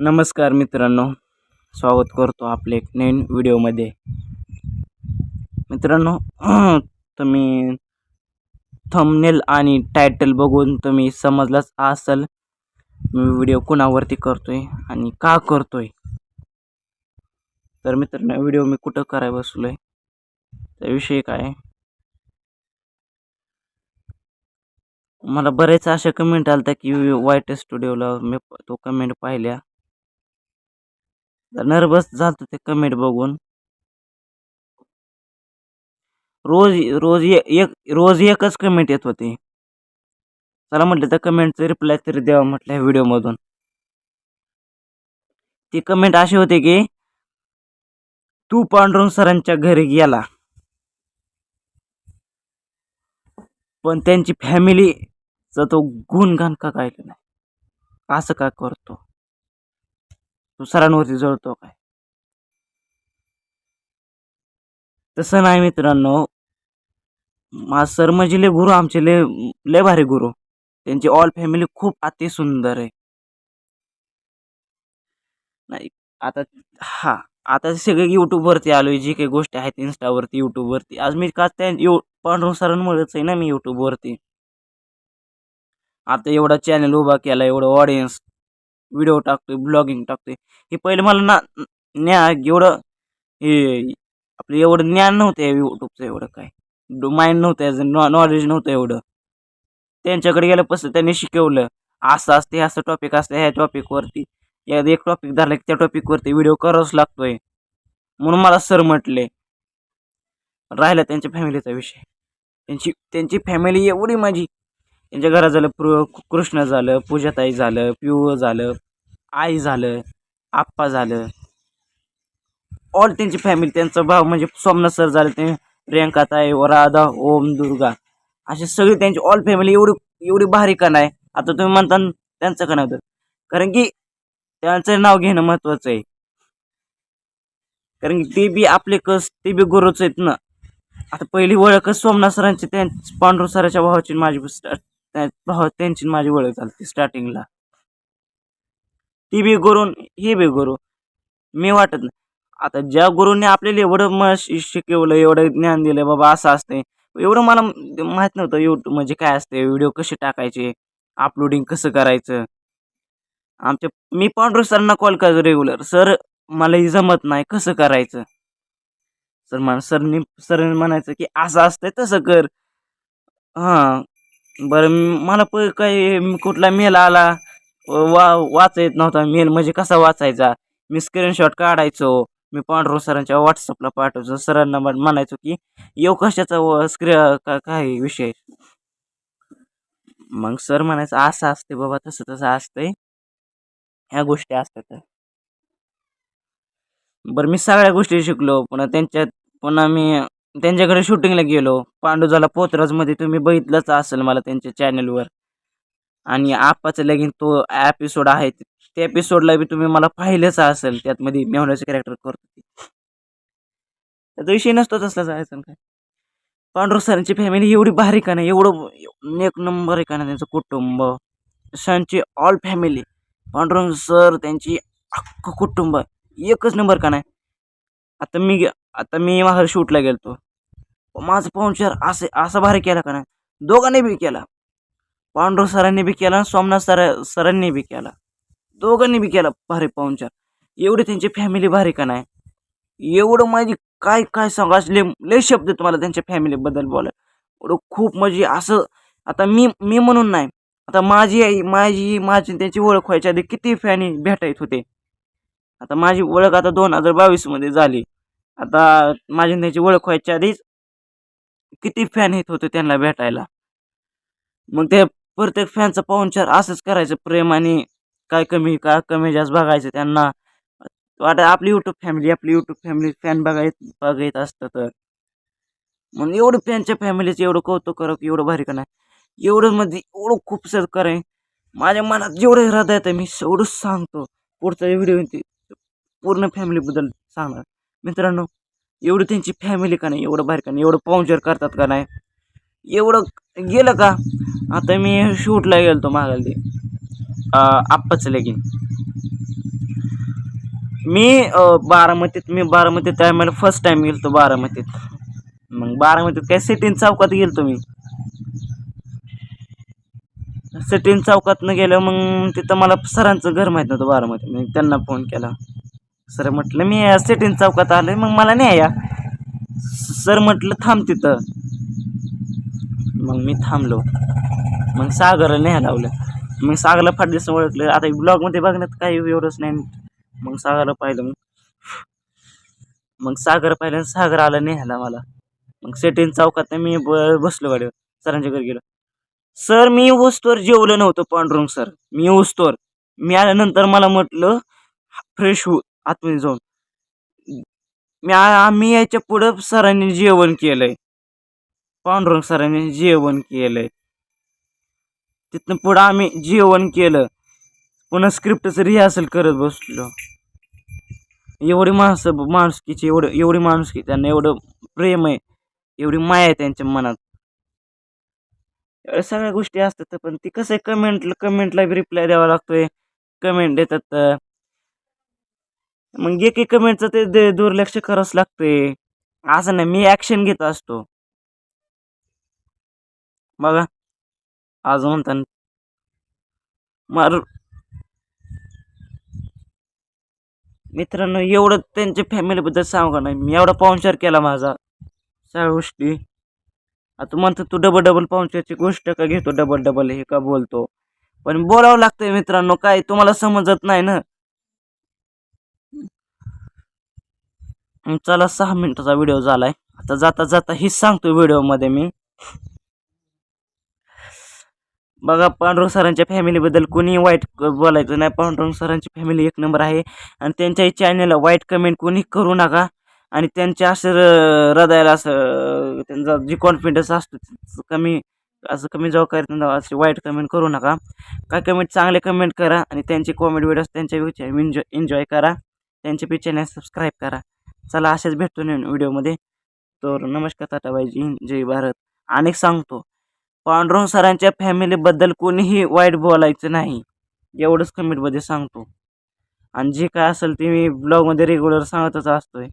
नमस्कार मित्रांनो. स्वागत करतो आपले एक नवीन व्हिडिओमध्ये. मित्रांनो तुम्ही थंबनेल आणि टायटल बघून तुम्ही समजलाच असेल. मी व्हिडिओ कोणावरती करतोय आणि का करतोय. तर मित्रांनो व्हिडिओ मी कुठं करायला बसलोय? त्याविषयी काय? मला बरेच अशा कमेंट आलत्या की वाईट स्टुडिओला मी तो कमेंट पाहिल्या. नर्वस झालतो ते कमेंट बघून. रोज रोज एक रोज एकच कमेंट येत होती. चला म्हटलं त्या कमेंटचं रिप्लाय तरी द्यावा म्हटलं ह्या व्हिडिओमधून ती कमेंट अशी होती की तू पांडुरंग सरांच्या घरी गेला. पण त्यांची फॅमिलीचा तो गुणगान का गायलं नाही? असं का करतो? तो सरांवरती जळतो काय? तसं नाही मित्रांनो. मा सर म्हणजे लय गुरु आमचे लय लय भारी गुरु. त्यांची ऑल फॅमिली खूप अति सुंदर आहे. नाही आता हा आता सगळे यूट्यूबवरती आलो आहे जी काही गोष्टी आहेत इन्स्टावरती यूट्यूबवरती आज मी का त्या यू पांडुरंग सरांमुळेच आहे ना मी यूट्यूबवरती आता एवढा चॅनल उभा केला एवढं ऑडियन्स व्हिडिओ टाकतोय ब्लॉगिंग टाकतोय. हे पहिले मला ना न्या एवढं हे आपलं एवढं ज्ञान नव्हतं या यूट्यूबचं एवढं काय. माइंड नव्हतं याचं नॉ नॉलेज नव्हतं एवढं. त्यांच्याकडे गेल्यापासून त्यांनी शिकवलं. असं असते असं टॉपिक असतं ह्या टॉपिकवरती या एक टॉपिक धरला की त्या टॉपिकवरती व्हिडिओ करावाच लागतोय. म्हणून मला सर म्हटले राहिला त्यांच्या फॅमिलीचा विषय. त्यांची त्यांची फॅमिली एवढी माझी त्यांच्या घरात झालं प्र कृष्ण झालं पूजाताई झालं पिऊ झालं आई झालं आप्पा झालं. ऑल त्यांची फॅमिली त्यांचा भाव म्हणजे सोमनाथ सर झाले ते प्रियंका ताई राधा ओम दुर्गा. असे सगळी त्यांची ऑल फॅमिली एवढी एवढी भारी कण आहे. आता तुम्ही म्हणता त्यांचं का होतं. कारण की त्यांचं नाव घेणं महत्त्वाचं आहे. कारण की ते बी आपले कस ते बी गुरुच आहेत ना. आता पहिली ओळखच सोमनाथ सरांची त्या पांडुर सराच्या भावाची माझी त्या त्यांची माझी ओळख झाली स्टार्टिंगला ती बी गुरु हे बी गुरु. मी वाटत नाही. आता ज्या गुरुने आपल्याला एवढं म शिकवलं एवढं ज्ञान दिलं बाबा असं असतंय. एवढं मला माहीत नव्हतं यूट्यूब म्हणजे काय असते व्हिडिओ कसे टाकायचे अपलोडिंग कसं करायचं. आमच्या मी पांडुर सरांना कॉल करायचो रेग्युलर सर मला जमत नाही कसं करायचं? सर मला सरनी सर म्हणायचं की असं असतंय तसं कर. हां. बरं मला प काही कुठला मेल आला वा वाचा येत नव्हता मेल म्हणजे कसा वाचायचा? मी स्क्रीनशॉट काढायचो मी पांडुरंग सरांच्या व्हॉट्सअपला पाठवायचो सरांना म्हण- म्हणायचो की येऊ कशाचा व स्क्री का काय विषय? मग सर म्हणायचं असं असते बाबा तसं तसं असतंय. ह्या गोष्टी असतात बरं मी सगळ्या गोष्टी शिकलो पुन्हा त्यांच्यात पुन्हा मी त्यांच्याकडे शूटिंगला गेलो. पांडुजाला पोतराजमध्ये तुम्ही बघितलंच असेल मला त्यांच्या चॅनलवर आणि आप्पाचं लगीन तो एपिसोड आहे. त्या एपिसोडला बी तुम्ही मला पाहिलंच असेल. त्यातमध्ये मेहण्याचं कॅरेक्टर करतो त्याचा विषय नसतो तसला जायचं काय. पांडुर सरांची फॅमिली एवढी भारी का नाही? एवढं एक नंबर आहे का नाही त्यांचं कुटुंब? सरांची ऑल फॅमिली पांडुरंग सर त्यांची अख्खं कुटुंब. एकच नंबर का नाही? आता मी गे- आता मी माझ्या शूटला गेलतो. माझं पाहुणचार असे असा भारी केला का नाही? दोघांनी बी केला. पांडुर सरांनी बी केला सोमनाथ सर सरांनी बी केला. दोघांनी बी केला भारी पाहुणचार एवढी त्यांची फॅमिली भारी का नाही? एवढं माझी काय काय सांगा? असले लय शब्द तुम्हाला त्यांच्या फॅमिलीबद्दल बोला एवढं खूप म्हणजे असं आता मी मी म्हणून नाही. आता माझी आई माझी माझी त्यांची ओळख व्हायच्या आधी किती फॅनी भेटायत होते. आता माझी ओळख आता दोन हजार बावीसमध्ये झाली. आता माझी त्यांची ओळख व्हायच्या आधीच किती फॅन येत होते त्यांना भेटायला? मग ते प्रत्येक फॅनचा पाहुणचार असंच करायचं प्रेम आणि काय कमी का कमी जास्त बघायचं त्यांना. वाटत आपली यूट्यूब फॅमिली आपली यूट्यूब फॅमिली फॅन बघायत बघायत असतं तर. मग एवढं फॅनच्या फॅमिलीचं एवढं कौतुक करा की एवढं भारी का नाही? एवढं मध्ये एवढं खूप सर करे माझ्या मनात जेवढं हृदय आहे मी एवढंच सांगतो. पुढचा व्हिडिओ पूर्ण फॅमिलीबद्दल सांगणार. मित्रांनो एवढं त्यांची फॅमिली का नाही एवढं भारी का नाही एवढं पाहुणचार करतात का नाही? एवढं गेलं का? आता मी शूटला गेलो तो मागायला ते आप्पाचं लगीन. मी बारामतीत मी बारामतीत टायमाला फर्स्ट टाइम गेलतो बारामतीत. मग बारामतीत काय सिटीन चौकात गेलतो मी. सिटीन चौकातनं गेलं मग तिथं मला सरांचं घर माहीत नव्हतं बारामती मी त्यांना फोन केला. सर म्हटलं मी सेटिंग चौकात आलो मग मला नाही या. सर म्हटलं थांब तिथं. मग मी थांबलो. मग सागरला न्याय लावलं. मग सागरला फार दिवस ओळखलं. आता ब्लॉगमध्ये बघण्यात काही एवढंच नाही. मग सागरला पाहिलं. मग मग सागर पाहिलं सागर आला न्यायला मला मग सेटीन चौकात मी बसलो गाडीवर. सरांच्या घरी गेलो. सर मी वस्तूवर जेवलं नव्हतं पांडुरंग सर. मी वस्तूवर मी आल्यानंतर मला म्हटलं फ्रेश हो आतमध्ये जाऊन. मी आम्ही याच्या पुढं सरांनी जेवण केलंय. पांडुरंग सरांनी जेवण केलंय. तिथनं पुढं आम्ही जेवण केलं. पुन्हा स्क्रिप्टचं रिहर्सल करत बसलो. एवढी माणसं माणुसकीची एवढं एवढी माणुसकी त्यांना एवढं प्रेम आहे. एवढी माया आहे त्यांच्या मनात. सगळ्या गोष्टी असतात पण ती कसं आहे कमेंट कमेंटला बी रिप्लाय द्यावा लागतोय. कमेंट देतात तर. मग एक एक कमेंटचं ते दे- दुर्लक्ष करावंच लागतंय. असं नाही मी ॲक्शन घेत असतो. बघा. आज म्हणतात मार. मित्रांनो एवढं त्यांच्या फॅमिलीबद्दल सांगू का नाही. मी एवढा पाहुणचार केला माझा. सगळ्या गोष्टी. आता म्हणतो तू डबल डबल पाहुणचारची गोष्ट का घेतो? डबल डबल हे का बोलतो? पण बोलावं लागतंय मित्रांनो काय तुम्हाला समजत नाही ना? चला सहा मिनिटाचा व्हिडिओ झालाय. आता जाता जाता हेच सांगतो व्हिडिओमध्ये मी. बघा पांडुरंग सरांच्या फॅमिलीबद्दल कोणी वाईट बोलायचं नाही. पांडुरंग सरांची फॅमिली एक नंबर आहे. आणि त्यांच्याही चॅनलला वाईट कमेंट कोणी करू नका. आणि त्यांच्या असं र- हृदयाला असं त्यांचा जी कॉन्फिडन्स असतो कमी असं कमी जाऊ करत असे वाईट कमेंट करू नका. काय कमेंट चांगले कमेंट करा. आणि त्यांचे कॉमेडी व्हिडिओज त्यांच्या एन्जॉय एन्जॉय करा. त्यांचे पिक्चरने सबस्क्राईब करा. चला असेच भेटतो व्हिडिओमध्ये. तर नमस्कार ताटाबाईजी जय भारत. अनेक सांगतो पांडुरंग सरांच्या फॅमिलीबद्दल कोणीही वाईट बोलायचं नाही. एवढंच कमेंटमध्ये सांगतो. आणि जे काय असेल ते मी ब्लॉगमध्ये रेग्युलर सांगतच असतोय.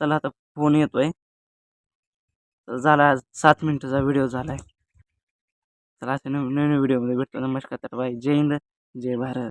चला आता फोन येतोय. तर झाला सात मिनिटाचा व्हिडिओ झाला आहे चला असे नवीन नवीन व्हिडिओमध्ये भेटतो नमस्कार तर बाय जय हिंद जय भारत.